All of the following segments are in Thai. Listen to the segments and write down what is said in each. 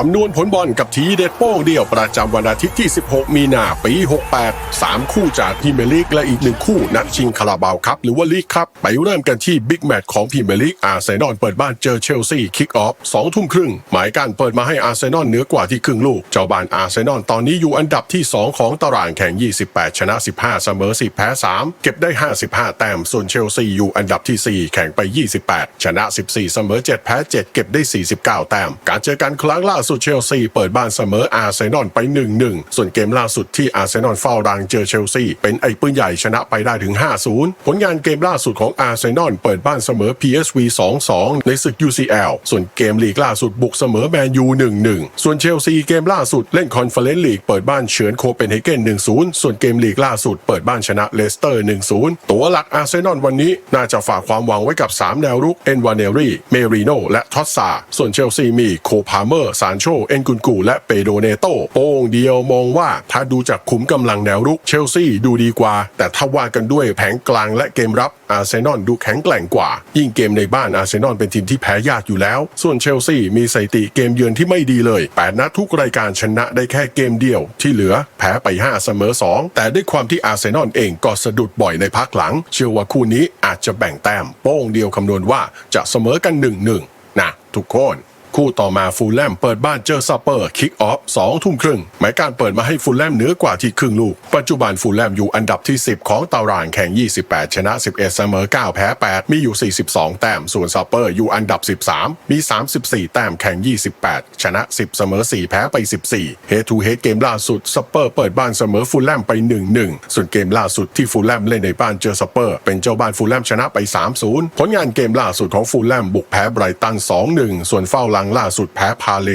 คำนวณผลบอลกับทีเด็ดโป้งเดียวประจำวันอาทิตย์ที่ 16 มีนาปี 68 3 คู่จากพรีเมียร์ลีกและอีกหนึ่งคู่นัดชิงคาราบาวครับหรือว่าลีกครับไปเริ่มกันที่บิ๊กแมตช์ของพรีเมียร์ลีกอาร์เซนอลเปิดบ้านเจอเชลซีคิกออฟ2ทุ่มครึ่ง หมายการเปิดมาให้อาร์เซนอลเหนือกว่าที่ครึ่งลูก เจ้าบ้านอาร์เซนอลตอนนี้อยู่อันดับที่ 2 ของตารางแข่ง 28 ชนะ 15 เสมอ 10 แพ้ 3 เก็บได้ 55 แต้มส่วนเชลซีอยู่อันดับที่ 4 แข่งไป 28 ชนะ 14 เสมอ 7 แพ้ 7 เก็บได้ 49 แต้มการเจอกันครั้งล่าสุดเชลซีเปิดบ้านเสมออาร์เซนอลไป 1-1 ส่วนเกมล่าสุดที่อาร์เซนอลเฝ้ารังเจอเชลซีเป็นไอ้ปืนใหญ่ชนะไปได้ถึง 5-0 ผลงานเกมล่าสุดของอาร์เซนอลเปิดบ้านเสมอ PSV 2-2 ในศึก UCL ส่วนเกมลีกล่าสุดบุกเสมอแมนยู 1-1 ส่วนเชลซีเกมล่าสุดเล่นคอนเฟอเรนซ์ลีกเปิดบ้านเฉือนโคเปนเฮเกน 1-0 ส่วนเกมลีกล่าสุดเปิดบ้านชนะเลสเตอร์ 1-0 ตัวหลักอาร์เซนอลวันนี้น่าจะฝากความหวังไว้กับ 3 แนวรุกเอ็นวานเนรีเมริโนและทอตซาส่วนเชลซีมีโคพาเมอร์ซานโช เอ็นกุนกู และเปโดเนโตโป้งเดียวมองว่าถ้าดูจากขุมกำลังแนวรุกเชลซีดูดีกว่า แต่ถ้าว่ากันด้วยแผงกลางและเกมรับอาร์เซนอลดูแข็งแกร่งกว่า ยิ่งเกมในบ้านอาร์เซนอลเป็นทีมที่แพ้ยากอยู่แล้ว ส่วนเชลซีมีสถิติเกมเยือนที่ไม่ดีเลย8นัดทุกรายการชนะได้แค่เกมเดียว ที่เหลือแพ้ไป 5 เสมอ 2 แต่ด้วยความที่อาร์เซนอลเองก็สะดุดบ่อยในพักหลัง เชื่อว่าคู่นี้อาจจะแบ่งแต้มโป้งเดียวคำนวณว่าจะเสมอกัน1-1นะทุกคน คู่ต่อมาฟูลแลมเปิดบ้านเจอซัปเปอร์คิกออฟสองทุ่มครึ่งหมายการเปิดมาให้ฟูลแลมเหนือกว่าที่ครึ่งลูก ปัจจุบันฟูลแลมอยู่อันดับที่ 10 ของตารางแข่ง 28 ชนะ 11 เสมอ 9 แพ้ 8 มีอยู่ 42 แต้ม ส่วนซัปเปอร์อยู่อันดับ 13 มี 34 แต้มแข่ง 28 ชนะ 10 เสมอ 4 แพ้ไป 14 Head to Head เกมล่าสุดซัปเปอร์เปิดบ้านเสมอฟูลแลมไป 1-1 ส่วนเกมล่าสุดที่ฟูลแลมเล่นในบ้านเจอซัปเปอร์เป็นเจ้าบ้านฟูลแลมชนะไป 3-0 ผลงานเกมล่าสุดของฟูลแลมบุกแพ้ไบรตัน 2-1 ส่วนเฝ้าลังล่าสุดแพ้พาเล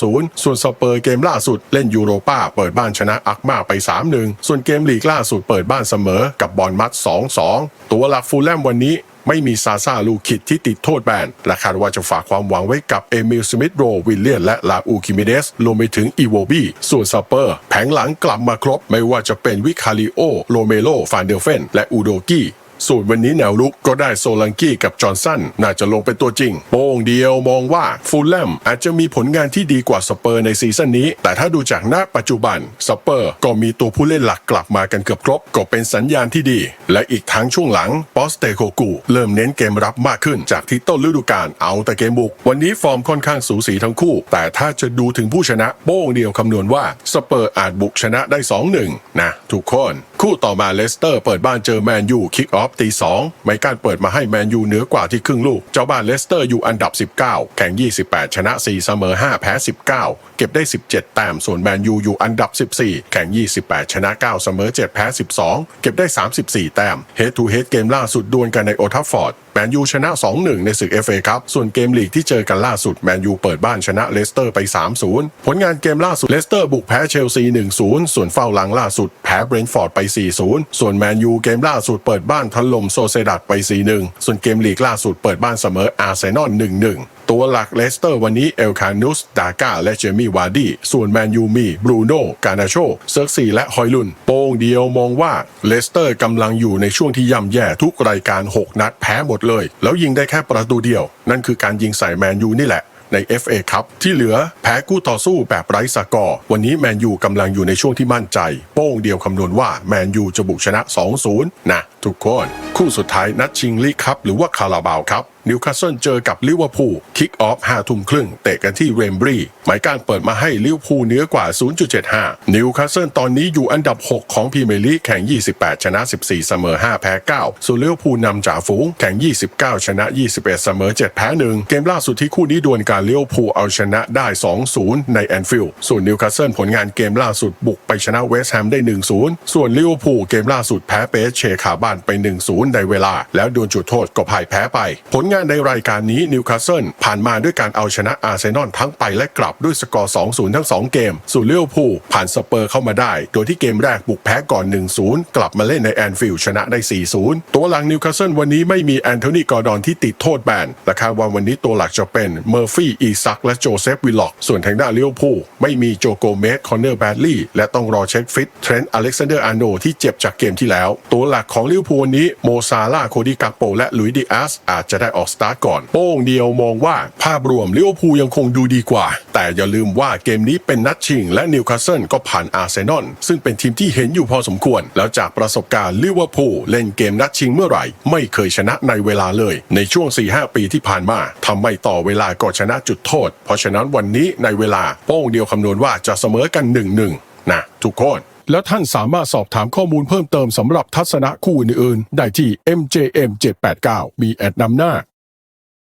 2-0 ส่วนสเปอร์เกมล่าสุดเล่นยูโรป้าเปิดบ้านชนะอักมาไป 3-1 ส่วนเกมลีกล่าสุดเปิดบ้านเสมอกับบอลมัด 2-2 ตัวหลักฟูลแลมวันนี้ไม่มีซาซาลูคิดที่ติดโทษแบนและคาดว่าจะฝากความหวังไว้กับเอมิลสมิธโรวิลเลียนและลาอูคิมิเดสรวมไปถึงอีโวบีส่วนซัปเปอร์ แผงหลังกลับมาครบ ไม่ว่าจะเป็นวิคาริโอ โรเมโลฟานเดลเฟน และอูโดกี้ ส่วนวันนี้แนวลุกก็ได้โซลังกี้กับจอห์นสันน่าจะลงเป็นตัวจริง โป้งเดียวมองว่าฟูลแลมอาจจะมีผลงานที่ดีกว่าสเปอร์ในซีซั่นนี้ แต่ถ้าดูจากณปัจจุบันสเปอร์ก็มีตัวผู้เล่นหลักกลับมากันเกือบครบ ก็เป็นสัญญาณที่ดี และอีกทั้งช่วงหลังปอสเตโคกูเริ่มเน้นเกมรับมากขึ้นจากที่ต้นฤดูกาลเอาแต่เกมบุก วันนี้ฟอร์มค่อนข้างสูสีทั้งคู่ แต่ถ้าจะดูถึงผู้ชนะโป้งเดียวคำนวณว่าสเปอร์อาจบุกชนะได้ 2-1 นะทุกคน คู่ต่อมาเลสเตอร์เปิดบ้านเจอแมนยูคิกออฟตีสองไมการเปิดมาให้แมนยูเหนือกว่าที่ครึ่งลูก เจ้าบ้านเลสเตอร์อยู่อันดับ 19 แข่ง 28 ชนะ 4 เสมอ 5 แพ้ 19 เก็บได้ 17 แต้ม ส่วนแมนยูอยู่อันดับ 14 แข่ง 28 ชนะ 9 เสมอ 7 แพ้ 12 เก็บได้ 34 แต้ม Head to Head เกมล่าสุดดวลกันในโอทัฟฟอร์ดแมนยูชนะ 2-1 ในศึก FA ครับ ส่วนเกมลีกที่เจอกันล่าสุด แมนยูเปิดบ้านชนะเลสเตอร์ไป 3-0 ผลงานเกมล่าสุดเลสเตอร์บุกแพ้เชลซี 1-0 ส่วนเฝ้าหลังล่าสุดแพ้เบรนท์ฟอร์ดไป 4-0 ส่วนแมนยูเกมล่าสุดเปิดบ้านถล่มโซเซดัดไป 4-1 ส่วนเกมลีกล่าสุดเปิดบ้านเสมออาร์เซนอล 1-1 ตัวหลักเลสเตอร์วันนี้เอลคานุส ดาก้า และเจมี่วาร์ดี้ ส่วนแมนยูมี บรูโน่ กานาโช เซิร์กซีและฮอยลุน โป้งเดียวมองว่าเลสเตอร์กำลังอยู่ในช่วงที่ย่ำแย่ทุกรายการ 6 นัดแพ้หมดเลย แล้วยิงได้แค่ประตูเดียว นั่นคือการยิงใส่แมนยูนี่แหละใน FA ครับที่เหลือแพ้กู้ต่อสู้แบบไร้สกอร์ วันนี้แมนยูกำลังอยู่ในช่วงที่มั่นใจ โป้งเดียวคำนวณว่าแมนยูจะบุกชนะ 2-0 นะทุกคน คู่สุดท้ายนัดชิงลีกครับหรือว่าคาราบาวครับนิวคาสเซิลเจอกับลิเวอร์พูลคิกออฟ5ทุ่มครึ่งเตะกันที่เรมบรีหมายการเปิดมาให้ลิเวอร์พูลเหนือกว่า 0.75 นิวคาสเซิลตอนนี้อยู่อันดับ 6 ของพรีเมียร์ลีกแข่ง 28 ชนะ 14 เสมอ 5 แพ้ 9 ส่วนลิเวอร์พูลนำจ่าฝูงแข่ง 29 ชนะ 21 เสมอ 7 แพ้ 1 เกมล่าสุดที่คู่นี้ดวลการลิเวอร์พูลเอาชนะได้ 2-0 ในแอนฟิลด์ส่วนนิวคาสเซิลผลงานเกมล่าสุดบุกไปชนะเวสต์แฮมได้ 1-0 ส่วนลิเวอร์พูลเกมล่าสุดแพ้เปเชขาบ้านไป 1-0 ในเวลา แล้วโดนจุดโทษก็พ่ายแพ้ไป ผลงานในรายการนี้นิวคาสเซิลผ่านมาด้วยการเอาชนะอาร์เซนอลทั้งไปและกลับด้วยสกอร์ 2-0 ทั้ง 2 เกม ส่วนเลิเวอร์พูลผ่านสเปอร์เข้ามาได้ โดยที่เกมแรกบุกแพ้ก่อน 1-0 กลับมาเล่นในแอนฟิลด์ชนะได้ 4-0 ตัวหลังนิวคาสเซิลวันนี้ไม่มีแอนโทนีกอร์ดอนที่ติดโทษแบนและคาดว่าวันนี้ตัวหลักจะเป็นเมอร์ฟี่อีซักและโจเซฟวิลล็อก ส่วนทางด้านเลิเวอร์พูลไม่มีโจโกเมสคอนเนอร์แบดลีย์และต้องรอเช็คฟิตเทรนต์อเล็กซานเดอร์อาร์โนที่เจ็บจากเกมที่แล้ว ตัวหลักของลิวพูลวันนี้โมซาลาโคดีกาโป และลุยดิอาสอาจจะได้ออกสตาร์ทก่อน โป้งเดียวมองว่าภาพรวมลิเวอร์พูลยังคงดูดีกว่า แต่อย่าลืมว่าเกมนี้เป็นนัดชิง และนิวคาสเซิลก็ผ่านอาร์เซนอลซึ่งเป็นทีมที่เห็นอยู่พอสมควร แล้วจากประสบการณ์ลิเวอร์พูลเล่นเกมนัดชิงเมื่อไหร่ ไม่เคยชนะในเวลาเลย ในช่วง 4-5 ปีที่ผ่านมาทำไม่ต่อเวลาก็ชนะจุดโทษ เพราะฉะนั้นวันนี้ในเวลาโป้งเดียวคำนวณว่าจะเสมอกัน1-1นะทุกคน และท่านสามารถสอบถามข้อมูลเพิ่มเติมสำหรับทัศนะคู่อื่นๆ ได้ที่ MJM 789 มีแอดนำหน้า